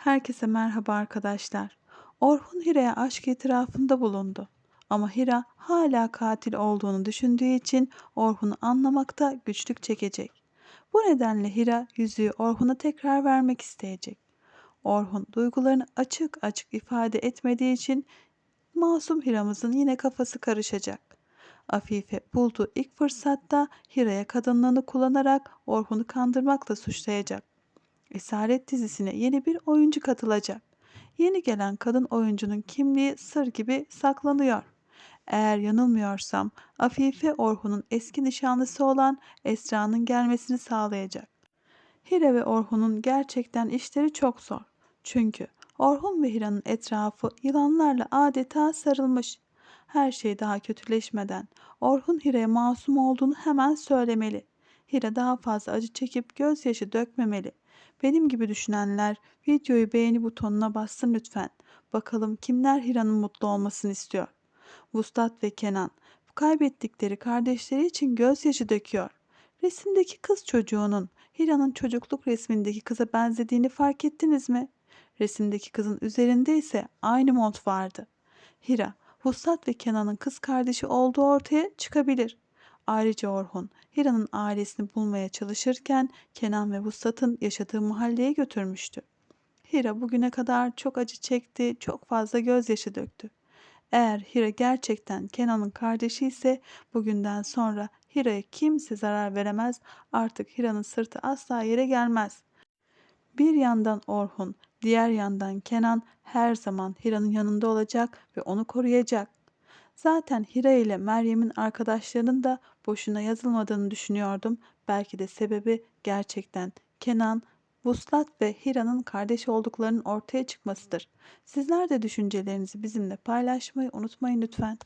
Herkese merhaba arkadaşlar. Orhun Hira'ya aşk itirafında bulundu. Ama Hira hala katil olduğunu düşündüğü için Orhun'u anlamakta güçlük çekecek. Bu nedenle Hira yüzüğü Orhun'a tekrar vermek isteyecek. Orhun duygularını açık açık ifade etmediği için masum Hira'mızın yine kafası karışacak. Afife bulduğu ilk fırsatta Hira'ya kadınlığını kullanarak Orhun'u kandırmakla suçlayacak. Esaret dizisine yeni bir oyuncu katılacak. Yeni gelen kadın oyuncunun kimliği sır gibi saklanıyor. Eğer yanılmıyorsam Afife Orhun'un eski nişanlısı olan Esra'nın gelmesini sağlayacak. Hira ve Orhun'un gerçekten işleri çok zor. Çünkü Orhun ve Hira'nın etrafı yılanlarla adeta sarılmış. Her şey daha kötüleşmeden Orhun Hira'ya masum olduğunu hemen söylemeli. Hira daha fazla acı çekip gözyaşı dökmemeli. Benim gibi düşünenler videoyu beğeni butonuna bassın lütfen. Bakalım kimler Hira'nın mutlu olmasını istiyor. Vuslat ve Kenan kaybettikleri kardeşleri için gözyaşı döküyor. Resimdeki kız çocuğunun Hira'nın çocukluk resmindeki kıza benzediğini fark ettiniz mi? Resimdeki kızın üzerinde ise aynı mont vardı. Hira, Vuslat ve Kenan'ın kız kardeşi olduğu ortaya çıkabilir. Ayrıca Orhun, Hira'nın ailesini bulmaya çalışırken Kenan ve Vuslat'ın yaşadığı mahalleye götürmüştü. Hira bugüne kadar çok acı çekti, çok fazla gözyaşı döktü. Eğer Hira gerçekten Kenan'ın kardeşi ise bugünden sonra Hira'ya kimse zarar veremez, artık Hira'nın sırtı asla yere gelmez. Bir yandan Orhun, diğer yandan Kenan her zaman Hira'nın yanında olacak ve onu koruyacak. Zaten Hira ile Meryem'in arkadaşlarının da boşuna yazılmadığını düşünüyordum. Belki de sebebi gerçekten Kenan, Vuslat ve Hira'nın kardeş olduklarının ortaya çıkmasıdır. Sizler de düşüncelerinizi bizimle paylaşmayı unutmayın lütfen.